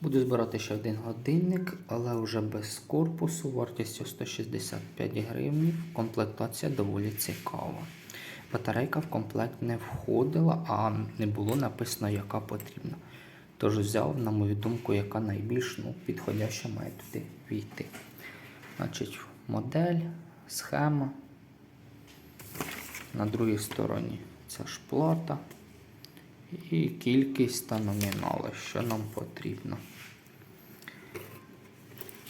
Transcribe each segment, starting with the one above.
Буду збирати ще один годинник, але вже без корпусу, вартістю 165 гривень. Комплектація доволі цікава. Батарейка в комплект не входила, а не було написано, яка потрібна. Тож взяв, на мою думку, яка найбільш ну, підходяща має туди війти. Значить, модель, схема. На другій стороні ця ж плата. І кількість та номінали, що нам потрібно.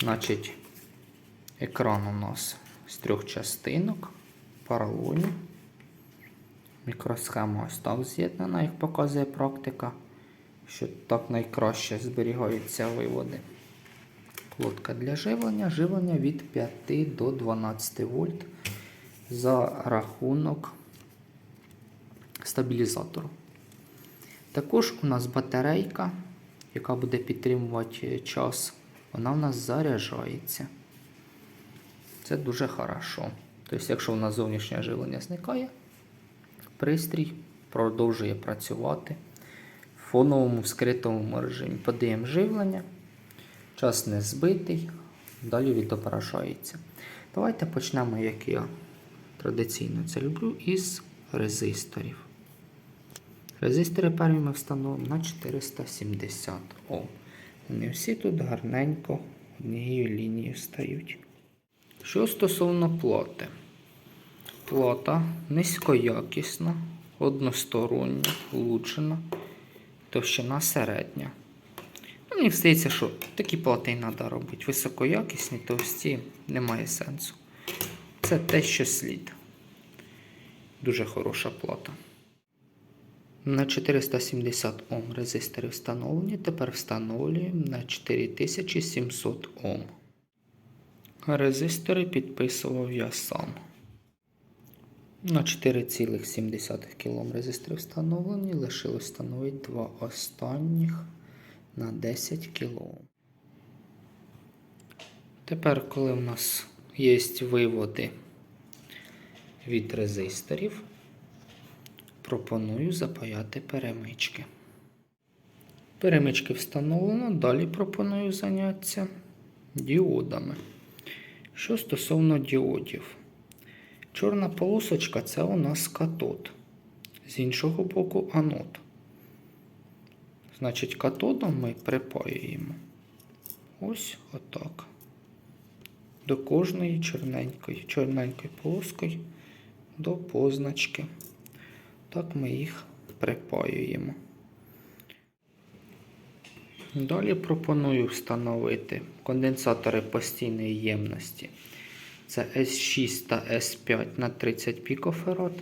Значить, екран у нас з трьох частинок, поролоні. Мікросхема ось так з'єднана, як показує практика, що так найкраще зберігаються виводи. Плотка для живлення, живлення від 5 до 12 вольт за рахунок стабілізатору. Також у нас батарейка, яка буде підтримувати час, вона у нас заряджається. Це дуже хорошо. Тобто, якщо у нас зовнішнє живлення зникає, пристрій продовжує працювати в фоновому скритому режимі. Подаємо живлення, час не збитий, далі відображається. Давайте почнемо, як я традиційно це люблю, із резисторів. Резистори перві ми встановимо на 470 Ом. Вони всі тут гарненько однією лінією стають. Що стосовно плати. Плата низькоякісна, одностороння, влучена, товщина середня. Ну, Мені здається, що такі плати і треба робити. Високоякісні, товсті немає сенсу. Це те, що слід. Дуже хороша плата. На 470 Ом резистори встановлені. Тепер встановлюємо на 4700 Ом. Резистори підписував я сам. На 4,7 кОм резисторів встановлені. Лишилось встановити два останніх на 10 кОм. Тепер, коли у нас є виводи від резисторів, пропоную запаяти перемички. Перемички встановлено, далі пропоную зайнятися діодами. Що стосовно діодів, чорна полосочка це у нас катод. З іншого боку анод. Значить, катодом ми припаюємо ось отак. До кожної чорненької, чорненької полоскої до позначки. Так ми їх припаюємо. Далі пропоную встановити конденсатори постійної ємності. Це S6 та S5 на 30 пікофарад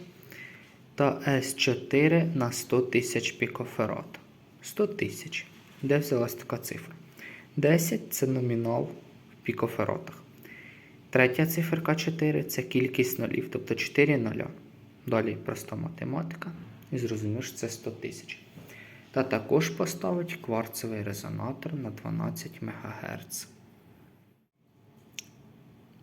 та S4 на 100 тисяч пікофарад. 100 тисяч. Де взялась така цифра? 10 це номінал в пікофарадах. Третя циферка 4 це кількість нулів, тобто 4 нуля. Далі проста математика. І зрозуміло, що це 100 тисяч. Та також поставить кварцевий резонатор на 12 МГц.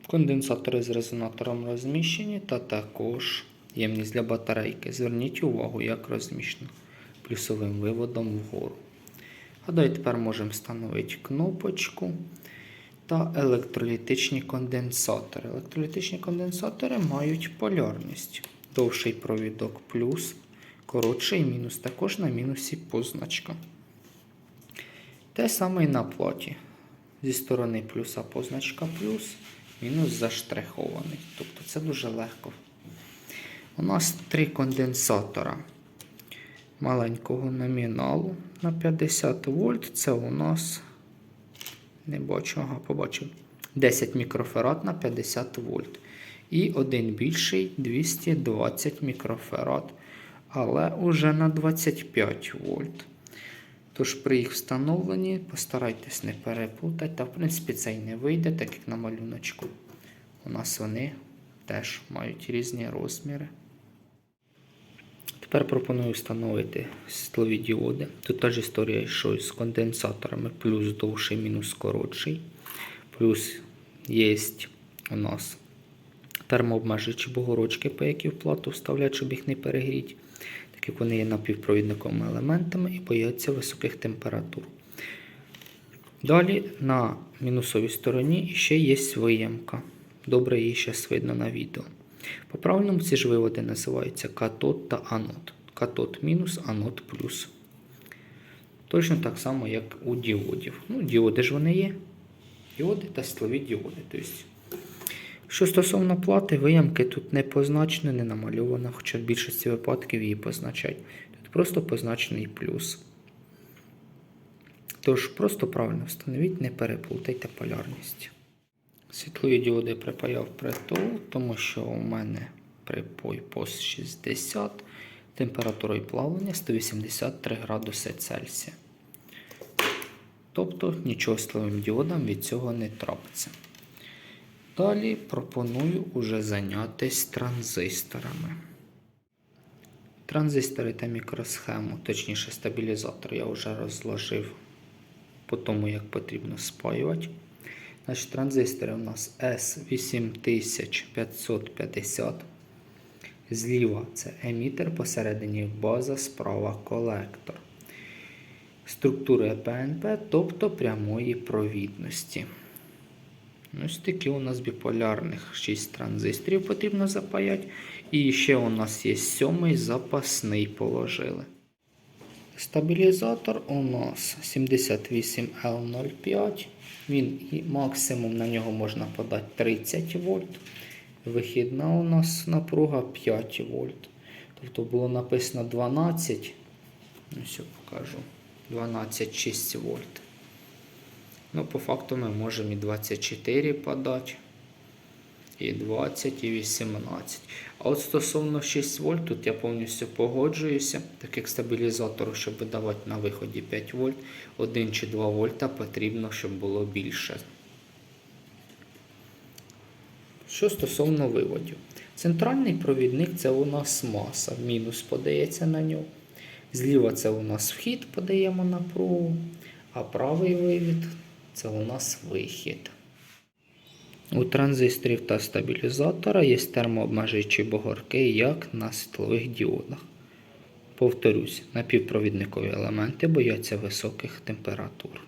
Конденсатори з резонатором розміщені, та також ємність для батарейки. Зверніть увагу, як розміщено плюсовим виводом вгору. Гадаю, тепер можемо встановити кнопочку та електролітичні конденсатори. Електролітичні конденсатори мають полярність. Довший провідок плюс, коротший мінус, також на мінусі позначка. Те саме і на платі. Зі сторони плюса позначка плюс, мінус заштрихований. Тобто це дуже легко. У нас три конденсатора маленького номіналу на 50 вольт. Це у нас не бачу, ага, побачив. 10 мікрофарад на 50 вольт. І один більший 220 мікрофарад, але уже на 25 вольт. Тож при їх встановленні постарайтесь не переплутати, та в принципі це й не вийде, так як на малюночку. У нас вони теж мають різні розміри. Тепер пропоную встановити світлові діоди. Тут теж історія що з конденсаторами, плюс довший, мінус коротший. Плюс є у нас термообмежуючі бугорочки, по які в плату вставляють, щоб їх не перегріти, так як вони є напівпровідниковими елементами і бояться високих температур. Далі на мінусовій стороні ще є виємка. Добре її зараз видно на відео. По правильному ці ж виводи називаються катод та анод. Катод мінус, анод плюс. Точно так само, як у діодів. Ну, діоди ж вони є. Діоди та силові діоди. Тобто, що стосовно плати, виямки тут не позначено, не намальовано, хоча в більшості випадків її позначають. Тут просто позначений плюс. Тож просто правильно встановіть, не переплутайте полярність. Світлові діоди припаяв притул, тому що у мене припой пост 60, температурою плавлення 183 градуси Цельсія. Тобто нічого силовим діодам від цього не трапиться. Далі пропоную уже зайнятися транзисторами. Транзистори та мікросхему, точніше стабілізатор, я вже розложив по тому, як потрібно спаювати. Значить, транзистори у нас S8550. Зліва це емітер, посередині база, справа колектор. Структура ПНП, тобто прямої провідності. Ось такі у нас біполярних 6 транзисторів потрібно запаяти. І ще у нас є сьомий запасний положили. Стабілізатор у нас 78L05. Він і максимум на нього можна подати 30 вольт. Вихідна у нас напруга 5 вольт. Тобто було написано 12. Ось я покажу. 12,6 вольт. Ну, по факту ми можемо і 24 подати, і 20, і 18. А от стосовно 6 вольт, тут я повністю погоджуюся, так як стабілізатору, щоб видавати на виході 5 вольт, 1 чи 2 вольта потрібно, щоб було більше. Що стосовно виводів. Центральний провідник це у нас маса. Мінус подається на нього. Зліва це у нас вхід, подаємо напругу, а правий вивід це у нас вихід. У транзисторів та стабілізатора є термообмежуючі бугорки, як на світлових діодах. Повторюсь, напівпровідникові елементи бояться високих температур.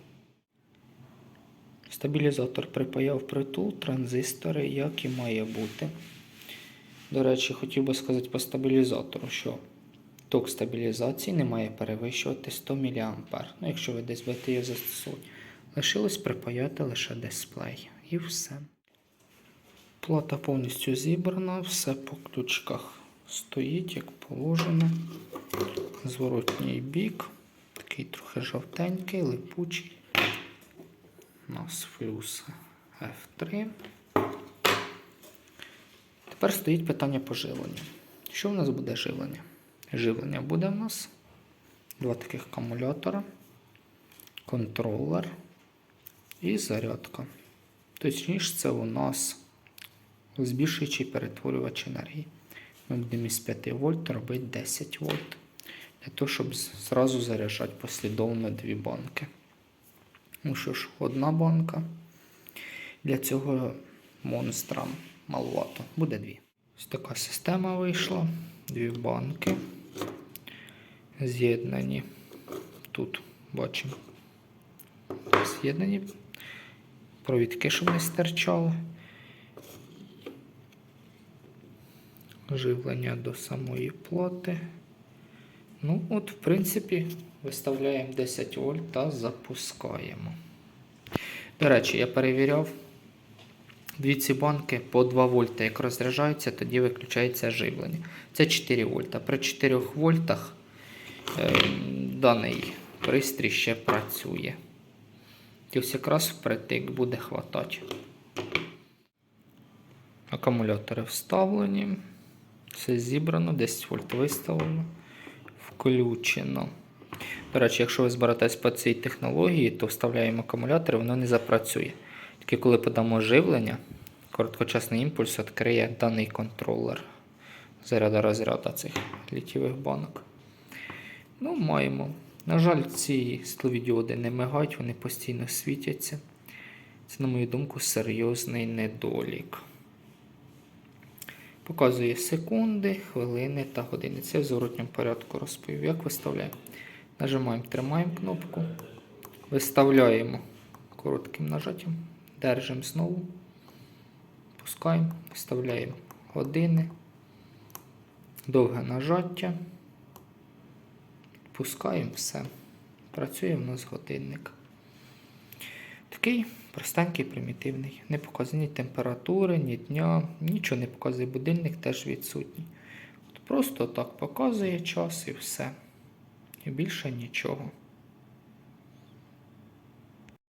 Стабілізатор припаяв притул, транзистори, як і має бути. До речі, хотів би сказати по стабілізатору, що ток стабілізації не має перевищувати 100 мА. Ну, якщо ви десь будете її застосовувати. Лишилось припаяти лише дисплей. І все. Плата повністю зібрана, все по ключках стоїть, як положено. Зворотній бік. Такий трохи жовтенький, липучий. У нас флюс F3. Тепер стоїть питання по живленню. Що в нас буде живлення? Живлення буде в нас два таких акумулятора, контролер і зарядка. Точніше, це у нас збільшуючий перетворювач енергії. Ми будемо із 5 вольт робити 10 вольт. Для того, щоб зразу заряджати послідовно дві банки. Ну що ж, одна банка. Для цього монстра маловато. Буде дві. Ось така система вийшла. Дві банки. З'єднані. Тут бачимо. З'єднані провідки, щоб не стирчали. Живлення до самої плати. Ну, от, в принципі, виставляємо 10 вольт та запускаємо. До речі, я перевіряв. Дві ці банки по 2 вольта, як розряджаються, тоді виключається живлення. Це 4 вольта. При 4 вольтах е, даний пристрій ще працює. І ось якраз впритик буде хватати. Акумулятори вставлені. Все зібрано, 10 вольт виставлено, включено. До речі, якщо ви зберетесь по цій технології, то вставляємо акумулятор, воно не запрацює. Тільки коли подамо живлення, короткочасний імпульс відкриє даний контролер заряда розряду цих літєвих банок. Ну, маємо. На жаль, ці силові діоди не мигають, вони постійно світяться. Це, на мою думку, серйозний недолік. Показує секунди, хвилини та години. Це в зворотньому порядку розповів. Як виставляємо? Нажимаємо, тримаємо кнопку, виставляємо коротким нажаттям. Держимо знову. Пускаємо, вставляємо години. Довге нажаття. Пускаємо все. Працює в нас годинник. Такий простенький, примітивний. Не показує ні температури, ні дня, нічого не показує. Будильник теж відсутній. От просто так показує час і все. І більше нічого.